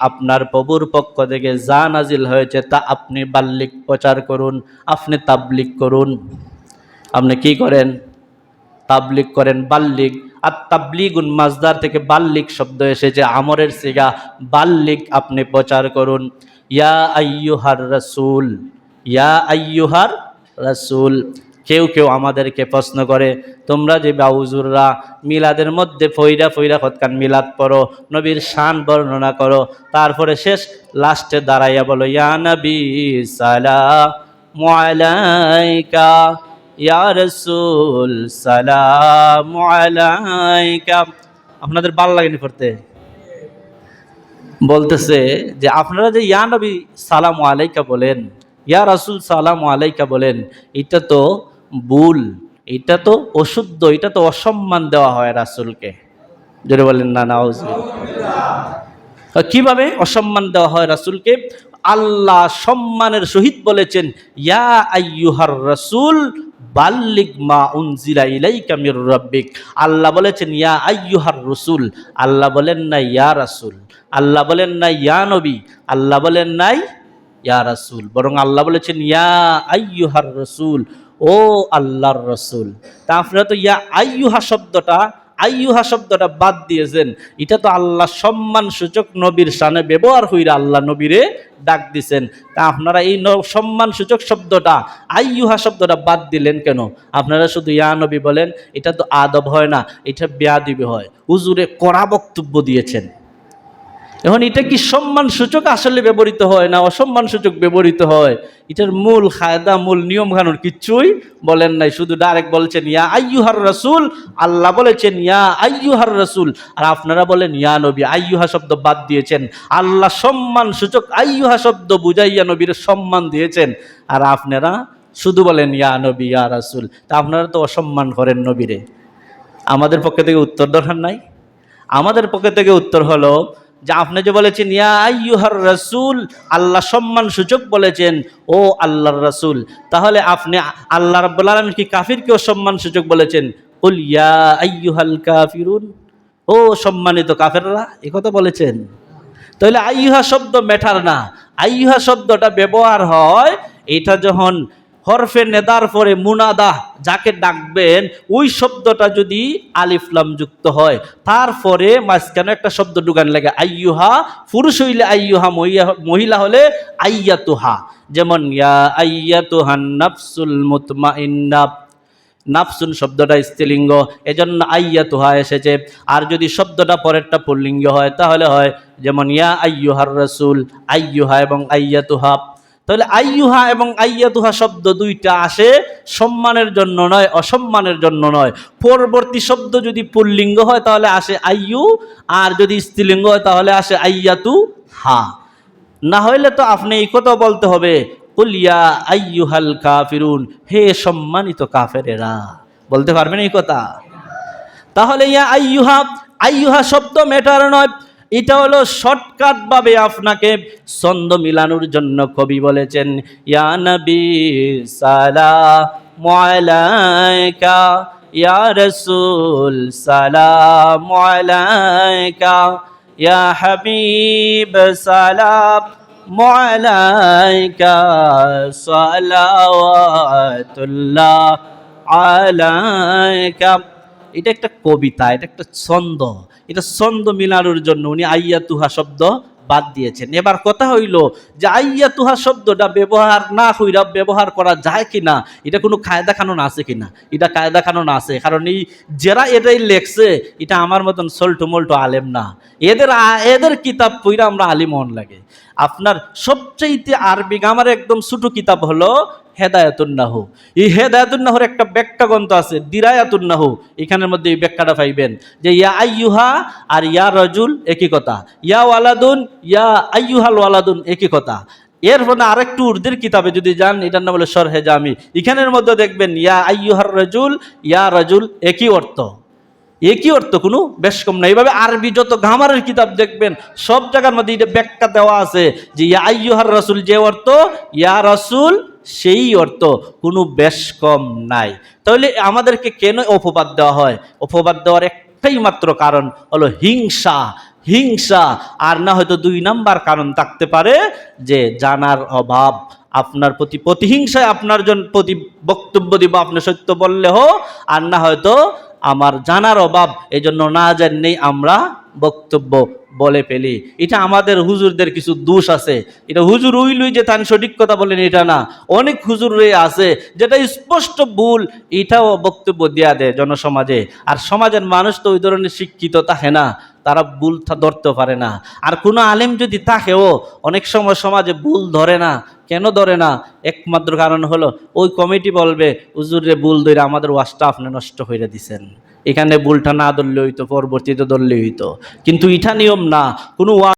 আপনার প্রভুর পক্ষ থেকে যা নাজিল হয়েছে তা আপনি বাল্যিক প্রচার করুন, আপনি তাবলিক করুন। আপনি কি করেন? তাবলিক করেন, বাল্লিক। আর তাবলিগুন মাজদার থেকে বাল্লিক শব্দ এসেছে, আমরের সিগা, বাল্লিক আপনি প্রচার করুন। ইয়া আইয়ুহার রাসূল, ইয়া আইয়ুহার রাসূল। কেউ কেউ আমাদেরকে প্রশ্ন করে, তোমরা যে বাউজুররা মিলাদের মধ্যে ফইরা ফইরা খতকান মিলাদ পড়ো, নবীর শান বর্ণনা করো, তারপরে শেষ লাস্টে দাঁড়াইয়া বলো, ইয়া নবী সালাম আলাইকা, ইয়া রসুল সালাম আপনাদের ভালো লাগেনি পড়তে? বলতেছে যে, আপনারা যে ইয়া নবী সালাম আলাইকা বলেন, ইয়া রাসুল সালাম আলাইকা বলেন, এটা তো ভুল, এটা তো অশুদ্ধ, এটা তো অসম্মান দেওয়া হয় রাসুলকে। যদি বলেন না না কীভাবে অসম্মান দেওয়া হয় রাসুলকে? আল্লাহ সম্মানের সহিত বলেছেন, ইয়া আইয়ুহার রাসূল বাল্লিক মা উনজিলা ইলাইকা মির রাব্বিক। আল্লাহ বলেছেন, ইয়া আইয়ুহার রসুল। আল্লাহ বলেন না ইয়া রাসূল। আল্লাহ বলেন না ইয়া নবী। আল্লাহ বলেন নাই, ইয়া রাসূল। বরং আল্লাহ বলেছেন, ইয়া আইয়ুহার রাসূল। ও আল্লাহর রসুল। তা আপনারা তো ইয়া আইয়ুহা শব্দটা আইয়ুহা শব্দটা বাদ দিয়েছেন। এটা তো আল্লাহ সম্মান সূচক নবীর সানে ব্যবহার হইরা আল্লাহ নবীরে ডাক দিছেন। তা আপনারা এই সম্মান সূচক শব্দটা, আইয়ুহা শব্দটা বাদ দিলেন কেন? আপনারা শুধু ইয়া নবী বলেন, এটা তো আদব হয় না, এটা বেয়াদিবি হয়। হুজুরে কড়া বক্তব্য দিয়েছেন। এখন এটা কি সম্মান সূচক আসলে ব্যবহৃত হয় না অসম্মান সূচক ব্যবহৃত হয়? এটার মূল খায়দা, মূল নিয়ম কানুন কিচ্ছুই বলেন নাই। শুধু ডাইরেক্ট বলছেন, ইয়া আইয়ুহার রসুল। আল্লাহ বলেছেন, ইয়া আইয়ুহার রসুল। আর আপনারা বলেন, ইয়া নবী। আইয়ুহা শব্দ বাদ দিয়েছেন। আল্লাহ সম্মান সূচক আইয়ুহা শব্দ বুঝাইয়া নবীর সম্মান দিয়েছেন। আর আপনারা শুধু বলেন, ইয়া নবী, ইয়া রাসুল। তা আপনারা তো অসম্মান করেন নবীরে। আমাদের পক্ষে থেকে উত্তর দরকার নাই। আমাদের পক্ষে থেকে উত্তর হলো যে আপনি যে বলেছেন, ইয়া আইয়ুহার রাসূল আল্লাহ সম্মান সূচক বলেছেন, ও আল্লাহর রাসূল তাহলে আপনি আল্লাহ রাব্বুল আলামিন কি কাফিরকেও সম্মান সূচক বলেছেন? কুল ইয়া আইয়ুহাল কাফিরুন ও সম্মানিত কাফেররা এই কথা বলেছেন। তাহলে আইয়ুহা শব্দ মেটার না। আইয়ুহা শব্দটা ব্যবহার হয়, এটা যখন হরফে নেদার পরে মুনাদা যাকে ডাকবেন, ওই শব্দটা যদি আলিফলাম যুক্ত হয়, তারপরে মাঝখানে একটা শব্দ ঢুকান লাগে, আইয়ুহা, পুরুষ হইলে আইয়ুহা মহিলা হলে আইয়াতুহা। যেমন, ইয়া আইয়াতুহান নাফসুল মুতমাইন্না। নাফসুন শব্দটা স্ত্রীলিঙ্গ, এজন্য আইয়া তুহা এসেছে। আর যদি শব্দটা পরেরটা পুল্লিঙ্গ হয়, তাহলে হয়, যেমন, ইয়া আইয়ুহার রসুল, আইয়ুহা এবং আইয়া তুহা তাহলে আইয়ুহা এবং আইয়াতুহা শব্দ দুইটা আসে সম্মানের জন্য নয়, অসম্মানের জন্য নয়। পরবর্তী শব্দ যদি পুল্লিঙ্গ হয় তাহলে আসে আইয়ু, আর যদি স্ত্রীলিঙ্গ হয় তাহলে আসে আইয়াতু হা না হইলে তো আপনি এই কথা বলতে হবে কুলিয়া আইয়ুহাল কাফিরুন হে সম্মানিত কাফেরেরা। বলতে পারবেন এই কথা? তাহলে ইয়া আইয়ুহা আইয়ুহা শব্দ মেটার নয়। এটা হলো শর্টকাট ভাবে আপনাকে ছন্দ মিলানোর জন্য কবি বলেছেন, ইয়া নবী, সালাম আলাইকা, ইয়া রাসূল, সালাম আলাইকা, ইয়া হাবিব, সালাম আলাইকা, সালাওয়াতুল্লাহ আলাইকা। এটা একটা কবিতা, এটা একটা ছন্দ। এটা ছন্দ মিলানোর জন্য উনি আইয়া তুহা শব্দ বাদ দিয়েছেন। এবার কথা হইল যে আইয়া তুহা শব্দটা ব্যবহার না হইরা ব্যবহার করা যায় কি না এটা কোনো কায়দা কানুন আছে কিনা? এটা কায়দা কানুন আছে, কারণ এই যারা এটাই লেখছে, এটা আমার মতন সল্টু মল্টু আলেম না। এদের এদের কিতাব পইরা আমরা আলিমন লাগে। আপনার সবচাইতে আরবি আমার একদম ছোট কিতাব হলো হেদায়তুন্নাহু। এই হেদায়তুন্নাহুর একটা ব্যাখ্যা গ্রন্থ আছে, দিরায়াতুন্নাহু। এখানের মধ্যে এই ব্যাখ্যাটা পাইবেন যে, ইয়া আইয়ুহা আর ইয়া রজুল একই কথা। ইয়া ওয়ালাদুন, ইয়া আইয়ুহাল ওয়ালাদুন একই কথা। এর মানে আরেকটু উর্দির কিতাবে যদি যান, এটার নাম হলো সরহে জামি। এখানের মধ্যে দেখবেন, ইয়া আইয়ুহার রজুল, ইয়া রজুল একই অর্থ। একই অর্থ কোনো বেশ কম না। এইভাবে আরবি যত ঘামারের কিতাব দেখবেন, সব জায়গার মধ্যে এটা ব্যাখ্যা দেওয়া আছে যে, ইয়া আইয়ুহার রসুল যে অর্থ, ইয়া রসুল সেই অর্থ কোনো বেশ কম নাই। তাহলে আমাদেরকে কেন অপবাদ দেওয়া হয়? অপবাদ দেওয়ার একটাই মাত্র কারণ হলো হিংসা। হিংসা আর না হয়তো দুই নাম্বার কারণ থাকতে পারে যে জানার অভাব। আপনার প্রতি প্রতিহিংসায় আপনার জন প্রতি বক্তব্য দিব, আপনি সত্য বললে হো আর না হয়তো আমার জানার অভাব এই জন্য না জানি আমরা বক্তব্য বলে ফেলি। এটা আমাদের হুজুরদের কিছু দোষ আছে। এটা হুজুর উইলুই যে তান সঠিক কথা বলেন, এটা না। অনেক হুজুর আছে যেটা স্পষ্ট ভুল, এটাও বক্তব্য দেয়া দেয় জনসমাজে। আর সমাজের মানুষ তো ওই ধরনের শিক্ষিত থাকে না তারা ভুল ধরতে পারে না। আর কোনো আলেম যদি থাকেও, অনেক সময় সমাজে ভুল ধরে না। কেন ধরে না? একমাত্র কারণ হলো, ওই কমিটি বলবে উজুরে ভুল ধরে আমাদের ওয়াস্টা আপনি নষ্ট হয়ে দিছেন। এখানে ভুলটা না ধরলে হইতো, পরবর্তীতে ধরলে হইতো। কিন্তু ইটা নিয়ম না। কোনো